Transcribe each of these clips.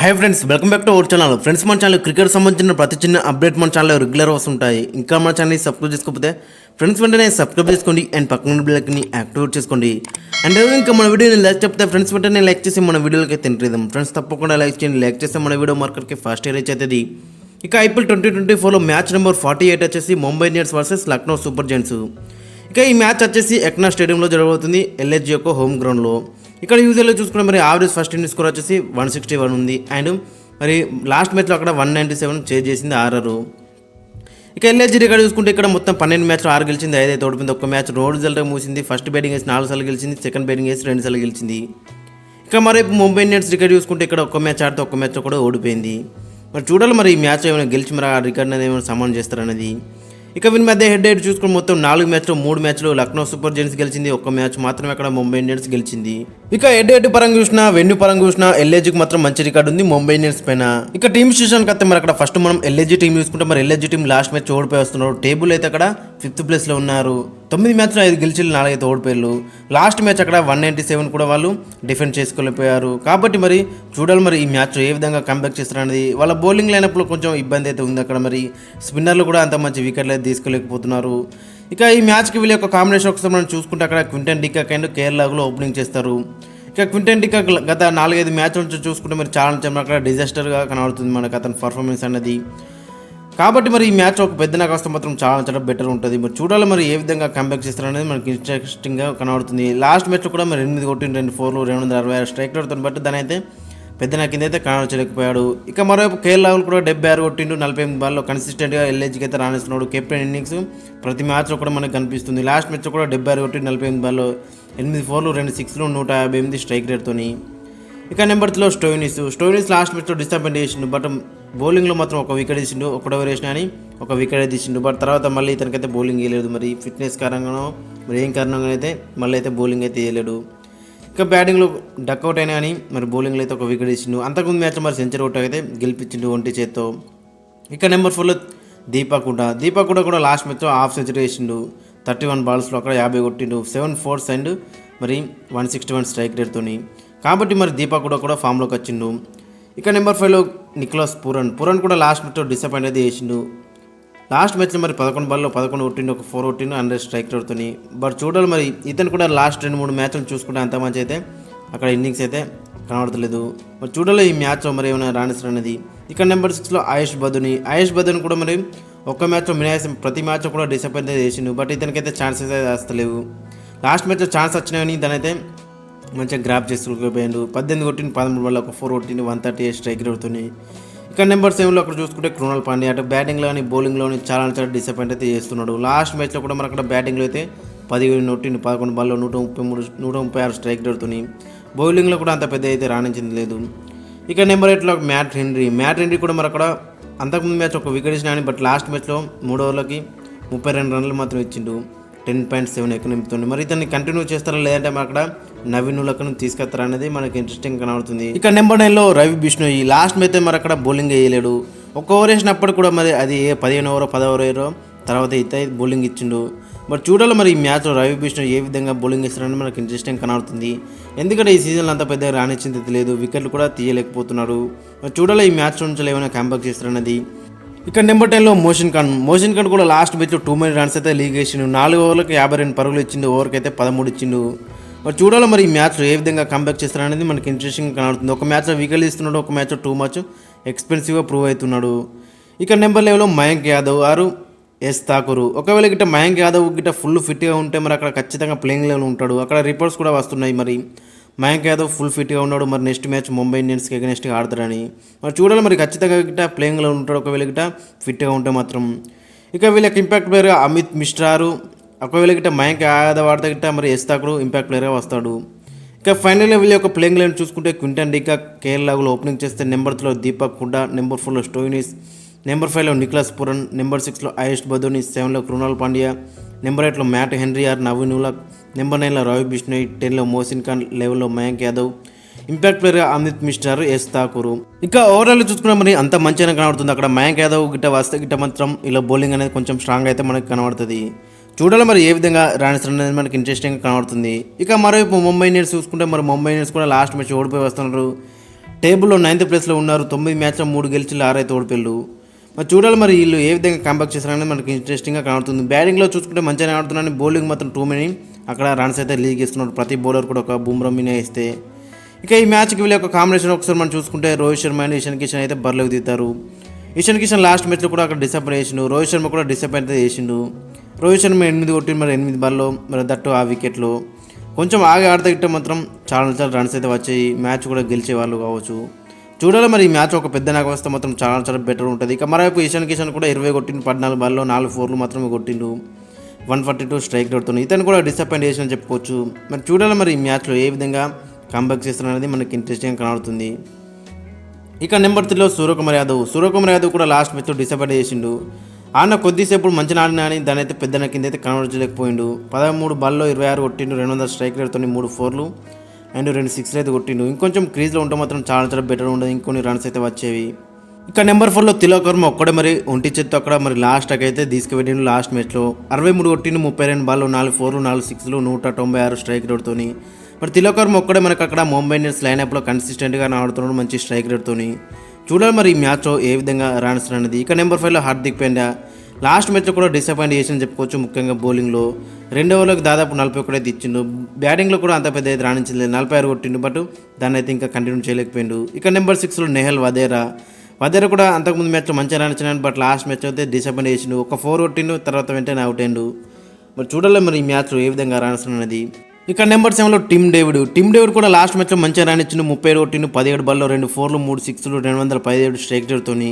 Hi friends welcome back to our channel friends మన channel cricket సంబంధించిన ప్రతి చిన్న అప్డేట్ మన ఛానల్ రెగ్యులర్ వస్తుంటాయి. ఇంకా మన ఛానల్ని సబ్స్క్రైబ్ చేసుకోకపోతే ఫ్రెండ్స్ వెంటనే సబ్స్క్రైబ్ చేసుకోండి అండ్ పక్కన బిల్లకి యాక్టివేట్ చేసుకోండి. అండ్ ఇంకా మన వీడియోని లైక్ చెప్తే ఫ్రెండ్స్ వెంటనే లైక్ చేసి మన వీడియోలకి తింటేద్దాం ఫ్రెండ్స్ తప్పకుండా లైక్ చేయండి. లైక్ చేస్తే మన వీడియో మార్కెట్కి ఫాస్ట్ రీచ్ అవుతుంది. ఇక ఐపీఎల్ ట్వంటీ ట్వంటీ ఫోర్లో మ్యాచ్ నెంబర్ ఫార్టీ ఎయిట్ వచ్చేసి Mumbai Indians versus Lucknow super giants ఇక ఈ మ్యాచ్ వచ్చేసి ఎక్నా స్టేడియంలో జరగబోతుంది. ఎల్హెచ్ యొక్క హోమ్ గ్రౌండ్లో ఇక్కడ యూజర్లో చూసుకుంటే మరి యావరేజ్ ఫస్ట్ ఇన్నింగ్ స్కోర్ వచ్చేసి వన్ సిక్స్టీ వన్ ఉంది. అండ్ మరి లాస్ట్ మ్యాచ్లో అక్కడ వన్ నైంటీ సెవెన్ చేజ్ చేసింది ఆర్ఆర్. ఇక ఎల్ఏజీ రికార్డు చూసుకుంటే ఇక్కడ మొత్తం పన్నెండు మ్యాచ్లు ఆరు గెలిచింది ఐదైతే ఓడిపోయింది. ఒక్క మ్యాచ్ రోడ్ రిజల్ట్ మూసింది ఫస్ట్ బ్యాటింగ్ వేసి నాలుగు సార్లు గెలిచింది సెకండ్ బ్యాటింగ్ వేసి రెండు సార్లు గెలిచింది. ఇక మరి ముంబై ఇండియన్స్ రికార్డ్ చూసుకుంటే ఇక్కడ ఒక్క మ్యాచ్ ఆడితే ఒక్క మ్యాచ్ కూడా ఓడిపోయింది. మరి చూడాలి మరి ఈ మ్యాచ్ ఏమైనా గెలిచి మరి ఆ రికార్డ్ అనేది ఏమైనా సమానం చేస్తారనేది ఇక వీని మధ్య హెడ్ హెడ్ చూసుకుని మొత్తం నాలుగు మ్యాచ్లు మూడు మ్యాచ్లు లక్నో సూపర్ జెంట్స్ గెలిచింది ఒక్క మ్యాచ్ మాత్రమే అక్కడ ముంబై ఇండియన్స్ గెలిచింది. ఇక ఎడ్ ఎడ్ పరంగా చూసినా వెన్యూ పరంగా చూసినా ఎల్ఏజీకి మాత్రం మంచి రికార్డు ఉంది. ముంబై ఇండియన్స్ పైన. ఇక టీమ్ చూసానికి అయితే మరి అక్కడ ఫస్ట్ మనం ఎల్ఏజీ టీం చూసుకుంటే మరి ఎల్ఏజీ టీం లాస్ట్ మ్యాచ్ ఓడిపోయి వస్తున్నారు. టేబుల్ అయితే అక్కడ ఫిఫ్త్ ప్లేస్లో ఉన్నారు. తొమ్మిది మ్యాచ్లు ఐదు గెలిచిలు నాలుగైతే ఓడిపోయారు లాస్ట్ మ్యాచ్ అక్కడ వన్ నైంటీ సెవెన్ కూడా వాళ్ళు డిఫెండ్ చేసుకోలేకపోయారు. కాబట్టి మరి చూడాలి మరి ఈ మ్యాచ్ ఏ విధంగా కంబ్యాక్ చేస్తారనేది. వాళ్ళ బౌలింగ్ లైనప్లో కొంచెం ఇబ్బంది అయితే ఉంది అక్కడ మరి. స్పిన్నర్లు కూడా అంత మంచి వికెట్లు అయితే తీసుకోలేకపోతున్నారు. ఇక ఈ మ్యాచ్కి వీళ్ళ యొక్క కాంబినేషన్ ఒకసారి మనం చూసుకుంటే అక్కడ క్వింటన్ డికాక్ అండ్ కేరళలో ఓపెనింగ్ చేస్తారు. ఇక క్వింటన్ డికాక్ గత నాలుగైదు మ్యాచ్ల నుంచి చూసుకుంటే మరి చాలా చాలా అక్కడ డిజాస్టర్గా కనబడుతుంది మనకు అతని పర్ఫార్మెన్స్ అనేది. కాబట్టి మరి ఈ మ్యాచ్ ఒక పెద్ద నాకు వస్తే మాత్రం చాలా చాలా బెటర్ ఉంటుంది. మరి చూడాలి మరి ఏ విధంగా కంబ్యాక్ చేస్తారనేది మనకి ఇంట్రెస్టింగ్గా కనబడుతుంది. లాస్ట్ మ్యాచ్లో కూడా మరి ఎనిమిది కొట్టిన రెండు ఫోర్లు రెండు వందల అరవై ఆరు స్ట్రైక్ బట్టి దాని అయితే పెద్దన కింద అయితే కనబడలేకపోయాడు ఇక మరోవైపు కేఎల్ రాహుల్ కూడా డెబ్బై ఆరు కొట్టిండు నలభై ఎనిమిది బాల్లో కన్సిస్టెంట్గా ఎల్ఏజీకి అయితే రాణిస్తున్నాడు. కెప్టెన్ ఇన్నింగ్స్ ప్రతి మ్యాచ్లో కూడా మనకు కనిపిస్తుంది. లాస్ట్ మ్యాచ్ కూడా డెబ్బై ఆరు కొట్టి నలభై ఎనిమిది బాల్లో ఎనిమిది ఫోర్లు రెండు సిక్స్లు నూట యాభై ఎనిమిది స్ట్రైక్ రేట్తోని ఇక నెంబర్ త్రీలో స్టోయినిస్. స్టోయినిస్ లాస్ట్ మ్యాచ్లో డిసప్పాయింట్ చేసిండు బట్ బౌలింగ్లో మాత్రం ఒక వికెట్ తీసిండు. ఒకటి ఓవర్ వేసిన అని ఒక వికెట్ తీసిండు. బట్ తర్వాత మళ్ళీ ఇతనికైతే బౌలింగ్ వేయలేదు మరి ఫిట్నెస్ కారణంగానో మరి ఏం కారణంగా అయితే మళ్ళీ అయితే బౌలింగ్ అయితే వేయలేడు ఇక బ్యాటింగ్లో డక్అవుట్ అయినా కానీ మరి బౌలింగ్లో అయితే ఒక వికెట్ ఇచ్చిండు. అంతకుముందు మ్యాచ్ మరి సెంచరీ ఒకటి అయితే గెలిపించిండు ఒంటి చేత్తో. ఇక నెంబర్ ఫోర్లో దీపక్ కూడా దీపక్ కూడా కూడా లాస్ట్ మ్యాచ్లో హాఫ్ సెంచరీ వేసిండు. థర్టీ వన్ బాల్స్లో అక్కడ యాభై కొట్టిండు. సెవెన్ ఫోర్స్ అండ్ మరి వన్ సిక్స్టీ వన్ స్ట్రైక్ రేట్తో కాబట్టి మరి దీపక్ కూడా కూడా ఫామ్లోకి వచ్చిండు. ఇక నెంబర్ ఫైవ్లో నిక్లాస్ పూరన్ పూరన్ కూడా లాస్ట్ మ్యాచ్లో డిసప్పాయింట్ అయితే చేసిండు. లాస్ట్ మ్యాచ్లో మరి పదకొండు బాల్లో పదకొండు కొట్టిండు ఒక ఫోర్ కొట్టిండు హండ్రెడ్ స్ట్రైక్ రేట్తోని బట్ చూడాలి మరి ఇతను కూడా లాస్ట్ రెండు మూడు మ్యాచ్లు చూసుకుంటే అంత మంచి అయితే అక్కడ ఇన్నింగ్స్ అయితే కనబడతలేదు. మరి చూడాలి ఈ మ్యాచ్లో మరి ఏమైనా రాణిస్తారు అనేది. ఇక్కడ నెంబర్ సిక్స్లో ఆయుష్ బదుని. ఆయుష్ బదుని కూడా మరి ఒక్క మ్యాచ్లో మినాయాసం ప్రతి మ్యాచ్లో కూడా డిసప్పాయింట్ అయితే చేసిండు. బట్ ఇతనికైతే ఛాన్సెస్ అయితే వస్తలేవు లాస్ట్ మ్యాచ్లో ఛాన్స్ వచ్చినాయని దాని అయితే మంచిగా గ్రాప్ చేసుకోకపోయాడు పద్దెనిమిది కొట్టిన పదమూడు వల్ల ఒక ఫోర్ కొట్టింది వన్ థర్టీ ఎయిట్ స్ట్రైక్ అవుతున్నాయి ఇక నెంబర్ సెవెన్లో అక్కడ చూసుకుంటే కృణాల్ పాండ్యా అటు బ్యాటింగ్లో కానీ బౌలింగ్లో కానీ చాలా చాలా డిసప్పాయింట్ అయితే చేస్తున్నాడు. లాస్ట్ మ్యాచ్లో కూడా మరి అక్కడ బ్యాటింగ్లో అయితే పదిహేను నొట్టింది పదకొండు బాల్లో నూట ముప్పై మూడు నూట ముప్పై ఆరు స్ట్రైక్ రేట్తోని బౌలింగ్లో కూడా అంత పెద్ద అయితే రాణించింది లేదు. ఇక నెంబర్ ఎయిట్లో మ్యాట్ హెన్రీ. మ్యాట్ హెన్రీ కూడా మరి అక్కడ అంతకుముందు మ్యాచ్ ఒక వికెట్ ఇచ్చిన కానీ బట్ లాస్ట్ మ్యాచ్లో మూడు ఓవర్లకి ముప్పై రెండు రన్లు మాత్రం ఇచ్చిండు. టెన్ పాయింట్ సెవెన్ ఎక్కువ నింపుతుంది మరి ఇతన్ని కంటిన్యూ చేస్తారా లేదంటే మరి అక్కడ నవీనులకు తీసుకొస్తారా అనేది మనకి ఇంట్రెస్టింగ్ కనబడుతుంది. ఇక నెంబర్ నైన్లో రవి బిష్ణోయి లాస్ట్ అయితే మరి అక్కడ బౌలింగ్ వేయలేడు. ఒక ఓవర్ వేసినప్పుడు కూడా మరి అది ఏ పదిహేను ఓవరో పది ఓవరో తర్వాత అయితే బౌలింగ్ ఇచ్చిండు. మరి చూడాలి మరి ఈ మ్యాచ్లో రవి బిష్ణు ఏ విధంగా బౌలింగ్ ఇస్తారని మనకు ఇంట్రెస్టింగ్ కనబడుతుంది. ఎందుకంటే ఈ సీజన్లో అంత పెద్దగా రాణించింది లేదు వికెట్లు కూడా తీయలేకపోతున్నాడు మరి చూడాలి ఈ మ్యాచ్ నుంచి ఏమైనా క్యాంపక్ చేస్తారన్నది. ఇక్కడ నెంబర్ టెన్లో మోషన్ ఖాన్ మోషన్ ఖాన్ కూడా లాస్ట్ మ్యాచ్లో టూ మినిట్ రన్స్ అయితే లీగ్ వేసిండు. నాలుగు ఓవర్లకు యాభై రెండు పరుగులు ఇచ్చిండు ఓవర్కి అయితే పదమూడు ఇచ్చిండు. మరి చూడాలి మరి ఈ మ్యాచ్లో ఏ విధంగా కంబ్యాక్ చేస్తారనేది మనకి ఇంట్రెస్టింగ్ కనబడుతుంది. ఒక మ్యాచ్లో వికెట్ ఇస్తున్నాడు ఒక మ్యాచ్లో టూ మ్యాచ్ ఎక్స్పెన్సివ్గా ప్రూవ్ అవుతున్నాడు. ఇక నెంబర్ లెవెల్లో మయాంక్ యాదవ్ ఆరు ఎస్ ఠాకూర్. ఒకవేళ గిట్ట మయాంక్ యాదవ్ గిట్ట ఫుల్ ఫిట్గా ఉంటే మరి అక్కడ ఖచ్చితంగా ప్లేయింగ్ లెవెల్ ఉంటాడు. అక్కడ రిపోర్ట్స్ కూడా వస్తున్నాయి మరి. మయాంక్ యాదవ్ ఫుల్ ఫిట్గా ఉన్నాడు మరి నెక్స్ట్ మ్యాచ్ ముంబై ఇండియన్స్కి ఎగనెస్ట్గా ఆడతాడని. మరి చూడాలి మరి ఖచ్చితంగా గిట్ట ప్లేయింగ్ లెవెల్ ఉంటాడు ఒకవేళ గిట్ట ఫిట్గా ఉంటే మాత్రం. ఇక వీళ్ళకి ఇంపాక్ట్ ప్లేయర్గా అమిత్ మిశ్రారు ఒకవేళ గిట్ట మయాంక్ యాదవ్ ఆడితే గిట్ట మరి ఎస్తాకుడు ఇంపాక్ట్ ప్లేయర్గా వస్తాడు. ఇక ఫైనల్ లెవెల్ యొక్క ప్లేయింగ్ లైన్ చూసుకుంటే క్వింటన్ డికా కేరళలో ఓపెనింగ్ చేస్తే నెంబర్ త్రీలో దీపక్ హుడ్డా నెంబర్ ఫోర్లో స్టోయినిస్ నెంబర్ ఫైవ్లో నిక్లాస్ పురన్ నెంబర్ సిక్స్లో ఆయుష్ బదోని సెవెన్లో కృణాల్ పాండ్యా నెంబర్ ఎయిట్లో Matt Henry or Naveen ul Haq number నైన్లో రవి బిష్ణోయ్ టెన్లో మోసిన్ ఖాన్ లెవెన్లో మయాంక్ యాదవ్ ఇంపాక్ట్ ప్లేయర్గా అమిత్ మిస్టర్ ఎస్ ఠాకూర్. ఇంకా ఓవరాల్ చూసుకున్నా మరి అంత మంచిగా కనబడుతుంది. అక్కడ మయాంక్ యాదవ్ గిట్ట వస్తే గిట్ట మాత్రం ఇలా బౌలింగ్ అనేది కొంచెం స్ట్రాంగ్ అయితే మనకి కనబడుతుంది. చూడాలి మరి ఏ విధంగా రాణిస్తారు అనేది మనకి ఇంట్రెస్టింగ్ కనబడుతుంది. ఇక మరోవైపు ముంబై ఇండియన్స్ చూసుకుంటే మరి ముంబై ఇండియన్స్ కూడా లాస్ట్ మ్యాచ్ ఓడిపోయి వస్తున్నారు. టేబుల్లో నైన్త్ ప్లేస్లో ఉన్నారు. తొమ్మిది మ్యాచ్లో మూడు గెలిచి ఆరైతే ఓడిపోయారు. మరి చూడాలి మరి వీళ్ళు ఏ విధంగా కంబ్యాక్ చేస్తారనేది మనకి ఇంట్రెస్టింగ్గా కనబడుతుంది. బ్యాటింగ్లో చూసుకుంటే మంచిగానే ఆడుతున్నాను బౌలింగ్ మాత్రం టూ మెనీ అక్కడ రన్స్ అయితే లీగ్ ఇస్తున్నారు ప్రతి బౌలర్ కూడా ఒక బుమ్రా మినే ఇస్తే ఇక ఈ మ్యాచ్కి వీళ్ళ యొక్క కాంబినేషన్ ఒకసారి మనం చూసుకుంటే రోహిత్ శర్మ అండ్ ఇషాన్ కిషన్ అయితే బరిలోకి దిగుతారు. ఇషాన్ కిషన్ లాస్ట్ మ్యాచ్లో కూడా అక్కడ డిసప్పాయింట్ చేసిండు. రోహిత్ శర్మ కూడా డిసప్పాయింట్ అయితే చేసిండు. రోహిత్ శర్మ ఎనిమిది కొట్టి మరి ఎనిమిది బాల్లో మరి దట్టు ఆ వికెట్లో. కొంచెం ఆగి ఆడితే మాత్రం చాలా చాలా రన్స్ అయితే వచ్చాయి. మ్యాచ్ కూడా గెలిచే వాళ్ళు కావచ్చు. చూడాలి మరి ఈ మ్యాచ్ ఒక పెద్ద నాకు వస్తే మాత్రం చాలా చాలా బెటర్ ఉంటుంది. ఇక మరోవైపు ఇషాన్ కిషన్ కూడా ఇరవై కొట్టిండు పద్నాలుగు బాల్లో నాలుగు ఫోర్లు మాత్రమే కొట్టిండు. వన్ ఫార్టీ టూ స్ట్రైక్ అవుతుంది. ఇతను కూడా డిసప్పాయింట్ చేసిన చెప్పుకోవచ్చు. మరి చూడాలి మరి ఈ మ్యాచ్లో ఏ విధంగా కంబ్యాక్ చేస్తున్నారు అనేది మనకి ఇంట్రెస్టింగ్ కనబడుతుంది. ఇక నెంబర్ త్రీలో సూర్యకుమార్ యాదవ్. సూర్యకుమార్ యాదవ్ కూడా లాస్ట్ మ్యాచ్లో డిసైడ్ చేసిండు. ఆయన కొద్దిసేపు మంచి ఆడినా అని దాని అయితే పెద్దన కింద అయితే కనబడలేకపోయిండు. పదమూడు బాల్లో ఇరవై ఆరు కొట్టిండు. రెండు వందల స్ట్రైక్ రేట్తో మూడు ఫోర్లు. అండ్ రెండు సిక్స్లు అయితే కొట్టిండు. ఇంకొంచెం క్రీజ్లో ఉంటే మాత్రం చాలా చాలా బెటర్ ఉండదు. ఇంకొన్ని రన్స్ అయితే వచ్చేవి. ఇక నెంబర్ ఫోర్లో తిలోకర్మ ఒక్కడే మరి ఒంటి చేత్తో అక్కడ మరి లాస్ట్ అయితే తీసుకువెళ్ళిండు లాస్ట్ మ్యాచ్లో. అరవై మూడు కొట్టిండు. ముప్పై రెండు బాల్లో నాలుగు ఫోర్లు నాలుగు సిక్స్లు నూట తొంభై ఆరు స్ట్రైక్ రేట్తోని. మరి తిలోకర్మ ఒక్కడే మనకు అక్కడ ముంబై ఇండియన్స్ లైనప్లో కన్సిస్టెంట్గా ఆడుతున్నాడు మంచి స్ట్రైక్ రేట్తోని చూడాలి మరి ఈ మ్యాచ్లో ఏ విధంగా రన్స్ అనేది. ఇక నెంబర్ ఫైవ్లో హార్దిక్ పాండ్యా. లాస్ట్ మ్యాచ్లో కూడా డిసప్పాయింట్ చేసిన చెప్పుకోవచ్చు ముఖ్యంగా బౌలింగ్లో రెండు ఓవర్లకు దాదాపు నలభై ఒకటైతే ఇచ్చిండు. బ్యాటింగ్లో కూడా అంత పెద్ద అయితే రాణించలేదు. నలభై ఆరు కొట్టిండు బట్ దాన్ని అయితే ఇంకా కంటిన్యూ చేయలేకపోయిండు. ఇక నెంబర్ సిక్స్లో నెహల్ వదేరా. వదేరా కూడా అంతకుముందు మ్యాచ్లో మంచిగా రాణించినాడు బట్ లాస్ట్ మ్యాచ్ అయితే డిసప్పాయింట్ చేసిండు. ఒక ఫోర్ కొట్టిండు తర్వాత వెంటనే అవుట్ అయిండు మరి చూడాలి మరి ఈ మ్యాచ్లో ఏ విధంగా రాణిస్తున్నది ఇక్కడ నెంబర్ సెవెన్లో టిమ్ డేవిడ్. టిమ్ డేవిడ్ కూడా లాస్ట్ మ్యాచ్లో మంచిగా రాణించిండు. ముప్పై ఒకటిను పదిహేడు బాల్లో రెండు ఫోర్లు మూడు సిక్స్లు రెండు వందల పదిహేడు స్ట్రైక్ టిమ్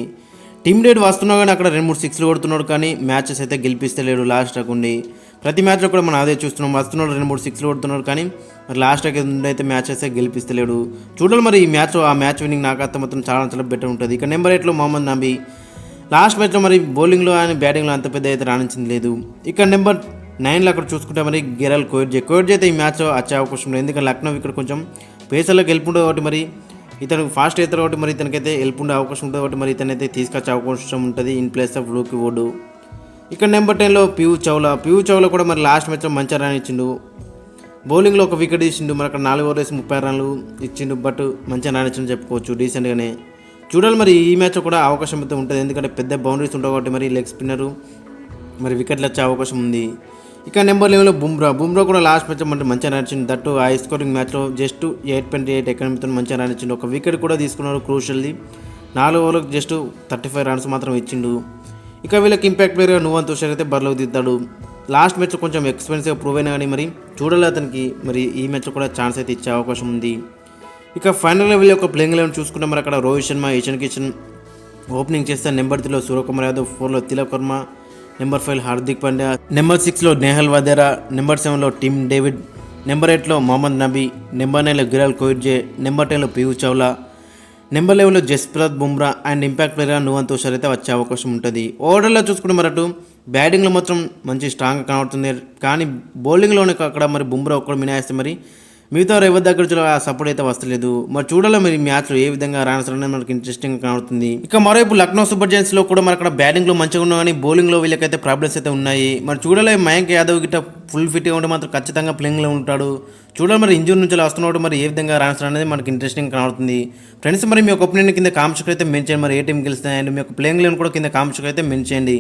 టీమ్ డేట్ వస్తున్నా కానీ అక్కడ రెండు మూడు సిక్స్లు కొడుతున్నాడు కానీ మ్యాచెస్ అయితే గెలిపిస్తలేడు లాస్ట్ ఉండి. ప్రతి మ్యాచ్లో కూడా మనం అదే చూస్తున్నాం. వస్తున్నాడు రెండు మూడు సిక్స్లు కొడుతున్నాడు కానీ మరి లాస్ట్ అయితే మ్యాచెస్ అయితే గెలిపిస్తలేడు. చూడాలి మరి ఈ మ్యాచ్ ఆ మ్యాచ్ విన్నింగ్ నాకు అర్థం మొత్తం చాలా చాలా బెటర్ ఉంటుంది. ఇక నెంబర్ ఎయిట్లో మొహమ్మద్ నబీ. లాస్ట్ మ్యాచ్లో మరి బౌలింగ్లో ఆయన బ్యాటింగ్లో అంత పెద్ద అయితే రాణించింది లేదు. ఇక నెంబర్ నైన్లో అక్కడ చూసుకుంటే మరి గెరల్ కోయిడ్జే కోయిడ్జే అయితే ఈ మ్యాచ్ వచ్చే అవకాశం లేదు ఎందుకంటే లక్నో ఇక్కడ కొంచెం పేసర్లో గెలుపుండదు కాబట్టి మరి ఇతను ఫాస్ట్ అవుతారు కాబట్టి మరి ఇతనికైతే వెళ్ళిపోయే అవకాశం ఉంటుంది కాబట్టి మరి ఇతనైతే తీసుకొచ్చే అవకాశం ఉంటుంది. ఇన్ ప్లేస్ ఆఫ్ లూకి ఓడు ఇక్కడ నెంబర్ టెన్లో పియూ చౌలా పియూ చౌలా కూడా మరి లాస్ట్ మ్యాచ్లో మంచిగా రన్ ఇచ్చిండు. బౌలింగ్లో ఒక వికెట్ ఇచ్చిండు మరి అక్కడ నాలుగు ఓవర్స్ ముప్పై రన్లు ఇచ్చిండు. బట్ మంచిగా రన్ ఇచ్చిండు చెప్పుకోవచ్చు డీసెంట్గానే చూడాలి మరి ఈ మ్యాచ్ కూడా అవకాశం అయితే ఉంటుంది. ఎందుకంటే పెద్ద బౌండరీస్ ఉంటాయి కాబట్టి మరి లెగ్ స్పిన్నరు మరి వికెట్లు వచ్చే అవకాశం ఉంది. ఇక నెంబర్ లెవెన్లో బుమ్రా. బుమ్రా కూడా లాస్ట్ మ్యాచ్ అంటే మంచిగా నడిచింది దట్టు హై స్కోరింగ్ మ్యాచ్లో జస్ట్ ఎయిట్ పాయింట్ ఎయిట్ ఎకనమీతో మంచిగా నడిచిండు. ఒక వికెట్ కూడా తీసుకున్నాడు క్రూషల్ది నాలుగు ఓవర్లకు జస్ట్ థర్టీ ఫైవ్ రన్స్ మాత్రం ఇచ్చిండు. ఇక వీళ్ళకి ఇంపాక్ట్ ప్లేయర్గా నువ్వు తుషార్ అయితే బరిలోకి దిద్దాడు. లాస్ట్ మ్యాచ్ కొంచెం ఎక్స్పెన్సివ్గా ప్రూవ్ అయినా కానీ మరి చూడాలి అతనికి. మరి ఈ మ్యాచ్లో కూడా ఛాన్స్ అయితే ఇచ్చే అవకాశం ఉంది. ఇక ఫైనల్ లెవెల్ యొక్క ప్లేయింగ్ లెవెన్ చూసుకుంటే మరి అక్కడ రోహిత్ శర్మ ఇషన్ కిషన్ ఓపెనింగ్ చేస్తే నెంబర్ త్రీలో సూర్యకుమార్ యాదవ్ ఫోర్లో Tilak Varma number five Hardik Pandya. Number సిక్స్లో నేహల్ వదేరా. నెంబర్ సెవెన్లో టిమ్ డేవిడ్. నెంబర్ ఎయిట్లో మొహమ్మద్ నబీ. నెంబర్ నైన్లో గిరాల్ కోయిడ్జే నెంబర్ టెన్లో Piyush Chawla number లెవెన్లో Jasprit Bumrah and impact player నువ్వంత తుషార్ అయితే వచ్చే అవకాశం ఉంటుంది. ఓవర్లో చూసుకుంటే మరటు బ్యాటింగ్లో మాత్రం మంచి స్ట్రాంగ్గా కనబడుతుంది. కానీ బౌలింగ్లోనే అక్కడ మరి బుమ్రా ఒక్కడు మినాయిస్తే మరి మిగతా ఎవరి దగ్గర నుంచి ఆ సపోర్ట్ అయితే వస్తలేదు. మరి చూడాలి మరి మ్యాచ్లో ఏ విధంగా రాన్స్ అనేది మనకి ఇంట్రెస్టింగ్ కనబడుతుంది. ఇక మరోవైపు లక్నో సూపర్ జైన్స్లో కూడా మరి అక్కడ బ్యాటింగ్లో మంచిగా ఉన్నా కానీ బౌలింగ్లో వీళ్ళకైతే ప్రాబ్లమ్స్ అయితే ఉన్నాయి. మరి చూడాలి మయాంక్ యాదవ్ గిట్ట ఫుల్ ఫిట్గా ఉంటే మాత్రం ఖచ్చితంగా ప్లేయింగ్లో ఉంటాడు. చూడాలి మరి ఇంజూర్ నుంచి వస్తున్నాడు మరి ఏ విధంగా రాన్స్ అనేది మనకి ఇంట్రెస్టింగ్ కనబడుతుంది. ఫ్రెండ్స్ మరి మీ యొక్క ఒపీనియన్ కింద కామెంట్స్ అయితే మెన్షన్ మరి ఏ టీం గెలుస్తాయి అండ్ మీ యొక్క ప్లేయింగ్ లెవెన్ కూడా కింద కామెంట్స్ అయితే మెన్షన్ చేయండి.